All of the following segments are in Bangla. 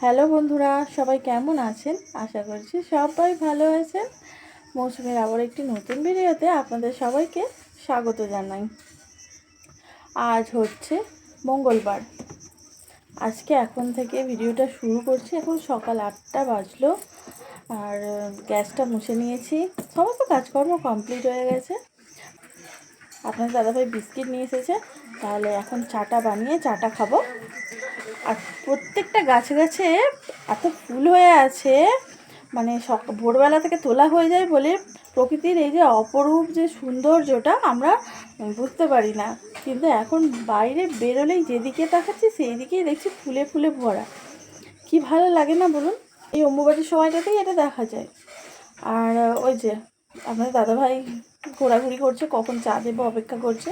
হ্যালো বন্ধুরা, সবাই কেমন আছেন? আশা করছি সবাই ভালো আছেন। মৌসুমের আবার একটি নতুন ভিডিওতে আপনাদের সবাইকে স্বাগত জানাই। আজ হচ্ছে মঙ্গলবার। আজকে এখন থেকে ভিডিওটা শুরু করছি। এখন সকাল আটটা বাজলো। আর গ্যাসটা মুছে নিয়েছি। সমস্ত কাজকর্ম কমপ্লিট হয়ে গেছে। আপনার দাদাভাই বিস্কিট নিয়ে এসেছে। তাহলে এখন চাটা বানিয়ে চাটা খাব। আর প্রত্যেকটা গাছে গাছে এত ফুল হয়ে আছে মানে সক, ভোরবেলা থেকে তোলা হয়ে যায় বলে প্রকৃতির এই যে অপরূপ যে সৌন্দর্যটা আমরা বুঝতে পারি না। কিন্তু এখন বাইরে বেরোলেই যেদিকে তাকাচ্ছি সেই দিকেই দেখছি ফুলে ফুলে ভরা। কি ভালো লাগে না বলুন? এই অম্বুবাটির সময়টাতেই এটা দেখা যায়। আর, ওই যে আপনার দাদাভাই ঘোরাঘুরি করছে, কখন চা দেবো, অপেক্ষা করছে।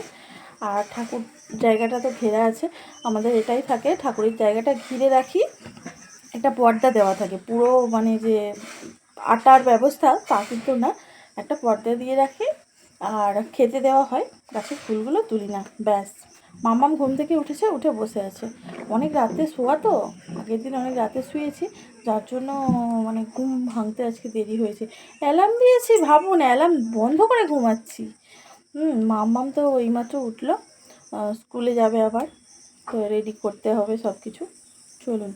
আর ঠাকুর জায়গাটা তো ঘেরা আছে। আমাদের এটাই থাকে, ঠাকুরের জায়গাটা ঘিরে রাখি। একটা পর্দা দেওয়া থাকে, পুরো মানে যে আটার ব্যবস্থা তা কিন্তু না। একটা পর্দা দিয়ে রাখি আর খেতে দেওয়া হয়, গাছের ফুলগুলো তুলি না, ব্যাস। মামাম ঘুম থেকে উঠেছে, উঠে বসে আছে। অনেক রাতে শোয়া তো, আগের দিন অনেক রাতে শুয়েছি, যার জন্য মানে ঘুম ভাঙতে আজকে দেরি হয়েছে। অ্যালার্ম দিয়েছি, ভাবুন, অ্যালার্ম বন্ধ করে ঘুমাচ্ছি। হুম, মাম্মাম তো এইমাত্র উঠল। স্কুলে যাবে আবার। তো রেডি করতে হবে সব কিছু চলুন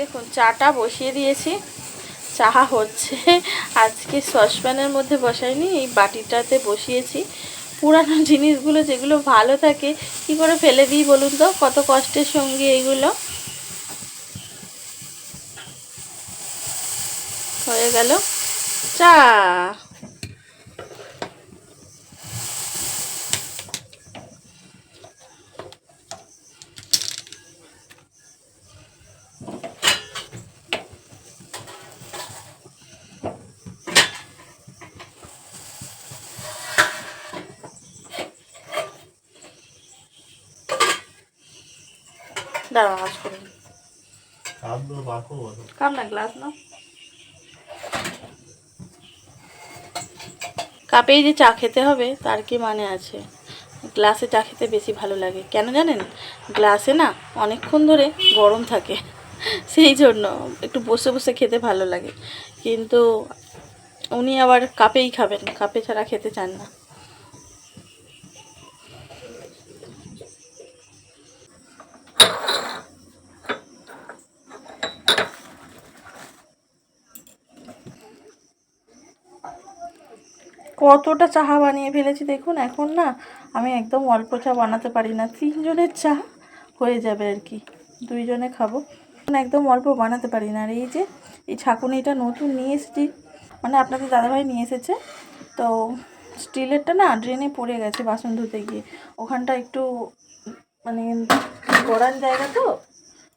দেখুন, চাটা বসিয়ে দিয়েছি। চাহা হচ্ছে। আজকে সসপ্যানের মধ্যে বসাইনি, এই বাটিটাতে বসিয়েছি। পুরানো জিনিসগুলো যেগুলো ভালো থাকে, কি করে ফেলে দিই বলুন তো? কত কষ্টের সঙ্গে এইগুলো? হয়ে গেল। চা। দাঁড়াও বাঁকো বলো। কাম না গ্লাস না কাপেই যে চা খেতে হবে তার কি মানে আছে? গ্লাসে চা খেতে বেশি ভালো লাগে। কেন জানেন? গ্লাসে না অনেকক্ষণ ধরে গরম থাকে সেই জন্য একটু বসে বসে খেতে ভালো লাগে। কিন্তু উনি আবার কাপেই খাবেন কাপে ছাড়া খেতে চান না। কতটা চাহা বানিয়ে ফেলেছি দেখুন, এখন না আমি একদম অল্প চা বানাতে পারি না, তিনজনের চা হয়ে যাবে আর কি, দুইজনে খাব। এখন একদম অল্প বানাতে পারি না, আর এই যে, এই ছাকুনিটা নতুন নিয়ে এসেছি মানে আপনাদের দাদাভাই নিয়ে এসেছে, তো স্টিলেরটা না ড্রেনে পড়ে গেছে বাসন ধুতে গিয়ে, ওখানটা একটু মানে গড়ান জায়গা তো,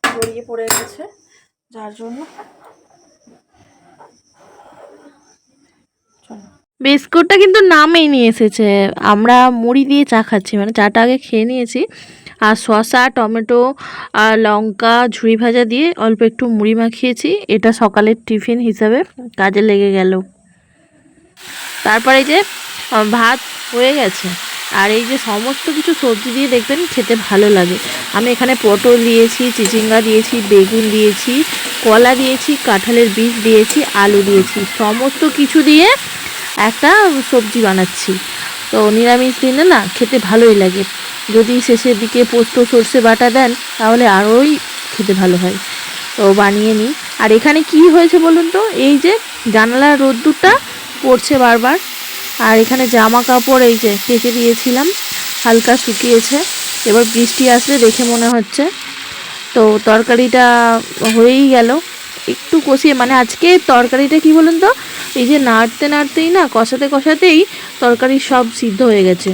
গড়িয়ে পড়ে গেছে, যার জন্য বিস্কুটটা কিন্তু নামেই নিয়ে এসেছে। আমরা মুড়ি দিয়ে চা খাচ্ছি মানে চাটা আগে খেয়ে নিয়েছি। আর শসা, টমেটো, আর লঙ্কা ঝুড়ি ভাজা দিয়ে অল্প একটু মুড়ি মাখিয়েছি। এটা সকালের টিফিন হিসাবে কাজে লেগে গেল। তারপরে যে ভাত হয়ে গেছে। আর এই যে সমস্ত কিছু সবজি দিয়ে দেখবেন খেতে ভালো লাগে। আমি এখানে পটল দিয়েছি, চিচিঙ্গা দিয়েছি, বেগুন দিয়েছি, কলা দিয়েছি, কাঁঠালের বীজ দিয়েছি, আলু দিয়েছি। সমস্ত কিছু দিয়ে একটা সবজি বানাচ্ছি। তো নিরামিষ দিনে না খেতে ভালোই লাগে। যদি শেষের দিকে পোস্ত, সর্ষে, বাটা দেন, তাহলে আরোই খেতে ভালো হয়। তো বানিয়ে নিই। আর এখানে কি হয়েছে বলুন তো? এই যে জানালার রোদ্দুরটা পড়ছে বারবার। আর এখানে জামা কাপড় এই যে কেচে দিয়েছিলাম, হালকা শুকিয়েছে। এবার বৃষ্টি আসলে দেখে মনে হচ্ছে। তো তরকারিটা হয়েই গেল। একটু কষিয়ে মানে আজকে তরকারিটা কি বলুন তো? এই যে নাড়তে নাড়তেই না, কষাতে কষাতেই তরকারি সব সিদ্ধ হয়ে গেছে।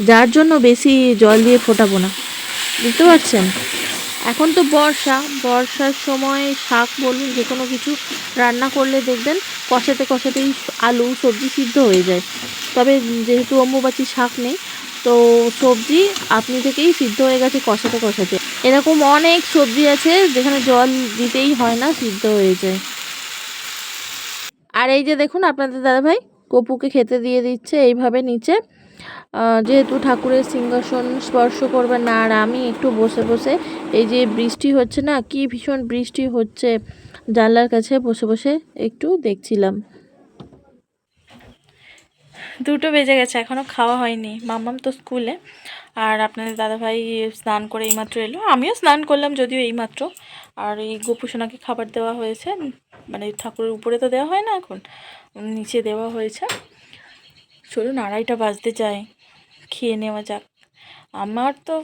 যার জন্য বেশি জল দিয়ে ফোটাবো না। বুঝতে পারছেন? এখন তো বর্ষা। বর্ষার সময় শাক বলুন, যে কোনো কিছু রান্না করলে দেখবেন কষাতে কষাতেই আলু, সবজি সিদ্ধ হয়ে যায়। তবে যেহেতু অম্বুবাচি শাক নেই তো সবজি আপনি থেকেই সিদ্ধ হয়ে গেছে কষাতে কষাতে। এরকম অনেক সবজি আছে, যেখানে জল দিতেই হয় না, সিদ্ধ হয়ে যায় আর এই যে দেখুন, আপনাদের দাদাভাই কপুকে খেতে দিয়ে দিচ্ছে এইভাবে নিচে। যেহেতু ঠাকুরের সিংহাসন স্পর্শ করবে না, আর আমি একটু বসে বসে এই যে বৃষ্টি হচ্ছে না, কি ভীষণ বৃষ্টি হচ্ছে, জানলার কাছে বসে বসে একটু দেখছিলাম। দুটো বেজে গেছে এখনও খাওয়া হয়নি। মাম্মাম তো স্কুলে, আর আপনাদের দাদাভাই স্নান করে এইমাত্র এলো। আমিও স্নান করলাম, যদিও এইমাত্র। আর এই গোপুসোনাকে খাবার দেওয়া হয়েছে মানে ঠাকুরের উপরে তো দেওয়া হয় না এখন, নিচে দেওয়া হয়েছে। চলুন আড়াইটা বাজতে যায়, খেয়ে নেওয়া যাক। আমার তো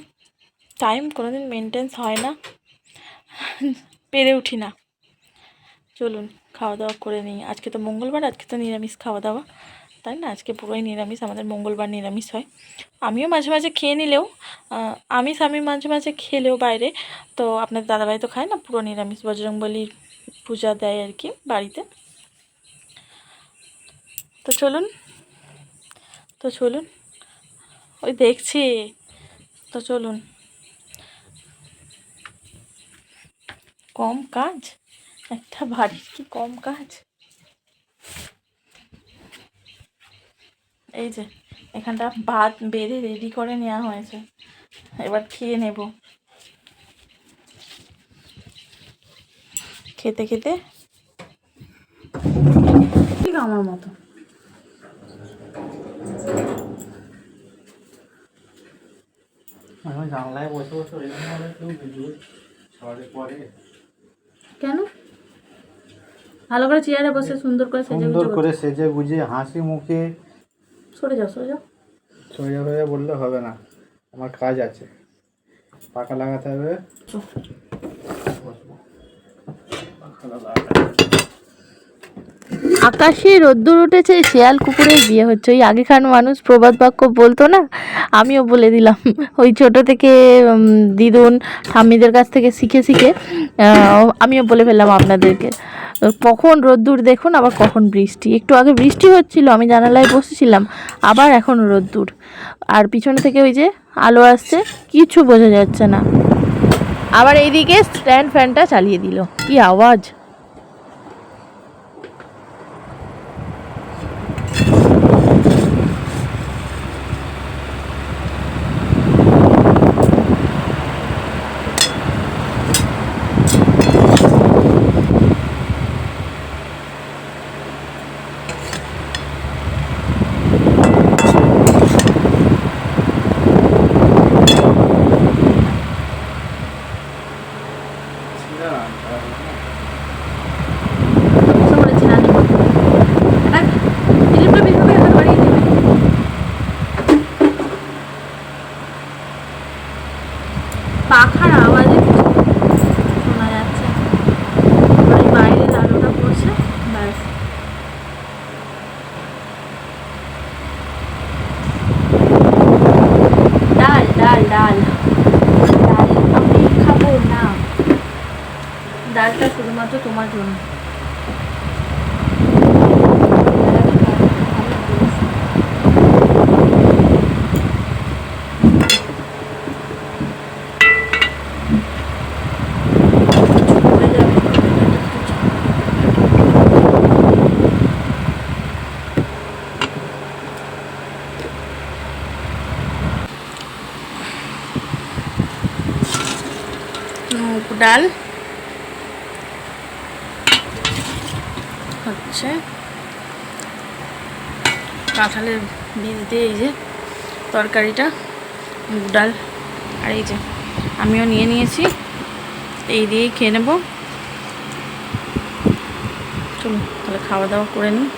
টাইম কোনোদিন মেনটেন্স হয় না, পেরে উঠি না। চলুন, খাওয়া দাওয়া করে নিই। আজকে তো মঙ্গলবার, আজকে তো নিরামিষ খাওয়া দাওয়া। তাই না? আজকে পুরোই নিরামিষ, আমাদের মঙ্গলবার নিরামিষ হয়। আমিও মাঝে মাঝে খেয়ে নিলেও আমিষ আমি মাঝে মাঝে খেলেও বাইরে। তো আপনার দাদাভাই তো খায় না পুরো নিরামিষ? বজরংবলির পূজা দেয় আর কি বাড়িতে। তো চলুন তো চলুন। ওই দেখছি। তো চলুন। কম কাজ? একটা বাড়ির কি কম কাজ? এই যে এখানটা ভাত বেড়ে রেডি করে নেওয়া হয়েছে। এবার খেয়ে নেব। খেতে খেতে ঠিক আমার মতো। জানলায় বসে বসে কেন? ভালো করে চেয়ারে বসে সুন্দর করে সেজে সুন্দর করে সেজে গুজে হাসি মুখে সরে যাও সরে যাও। সোজা হয়ে বললে হবে না। আমার কাজ আছে। পাকা লাগাতে হবে পাখা লাগাতে হবে। আকাশে রোদ্দুর উঠেছে শেয়াল কুকুরের বিয়ে হচ্ছে। ওই আগেকার মানুষ প্রবাদ বাক্য বলতো না? আমিও বলে দিলাম। ওই ছোট থেকে দিদুন ঠাম্মিদের কাছ থেকে শিখে শিখে আহ, আমিও বলে ফেললাম আপনাদেরকে। কখন রোদ্দুর, দেখুন আবার কখন বৃষ্টি। একটু আগে বৃষ্টি হচ্ছিল, আমি জানালায় বসেছিলাম, আবার এখন রোদ্দুর। আর পিছনে থেকে ওই যে আলো আসছে, কিছু বোঝা যাচ্ছে না। আবার এইদিকে স্ট্যান্ড ফ্যানটা চালিয়ে দিল। কি আওয়াজ বসে পড়েছি রানী এটা দিলীপটা বের হবে হাত বাড়িয়ে দেবে পাখার আওয়াজে শোনা যাচ্ছে। এবার বাইরে আলোটা পড়ছে ব্যাস। ডাল ডাল ডাল। ডাল আমি খাব না। ডালটা শুধুমাত্র তোমার জন্য। ডাল। হচ্ছে। কাঁঠালের বীজ দিয়ে এই যে তরকারিটা, মুগ ডাল। আর এই যে আমিও নিয়ে নিয়েছি, এই দিয়েই খেয়ে নেব। চলুন, তাহলে খাওয়া দাওয়া করে নিই।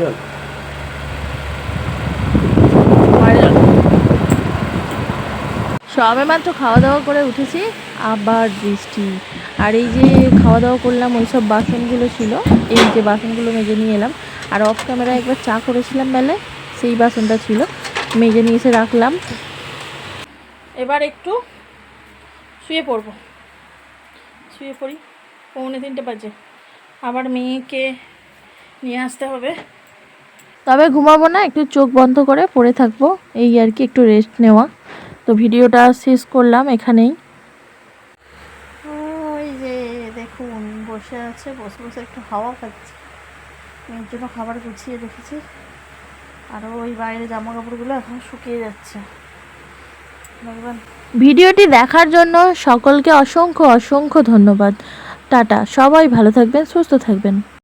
জল? সবে মাত্র খাওয়া দাওয়া করে উঠেছি, আবার বৃষ্টি। আর এই যে খাওয়া দাওয়া করলাম ওই সব বাসনগুলো ছিল, এই যে বাসনগুলো মেজে নিয়ে এলাম। আর অফ ক্যামেরায় একবার চা করেছিলাম বেলায়, সেই বাসনটা ছিল, মেজে নিয়ে এসে রাখলাম। এবার একটু শুয়ে পড়ব। শুয়ে পড়ি, পৌনে তিনটে বাজে। আবার মেয়েকে নিয়ে আসতে হবে। তবে ঘুমাবো না একটু চোখ বন্ধ করে পড়ে থাকব। এই আর কি একটু রেস্ট নেওয়া। তো ভিডিওটা শেষ করলাম এখানেই। ওই যে দেখুন বসে আছে বসে বসে একটু হাওয়া খাচ্ছে। মেয়ের জন্য খাবার গুছিয়ে রেখেছি। আর ওই বাইরে জামা কাপড়গুলো এখন শুকিয়ে যাচ্ছে। ভিডিওটি দেখার জন্য সকলকে অসংখ্য অসংখ্য ধন্যবাদ। টাটা সবাই ভালো থাকবেন সুস্থ থাকবেন।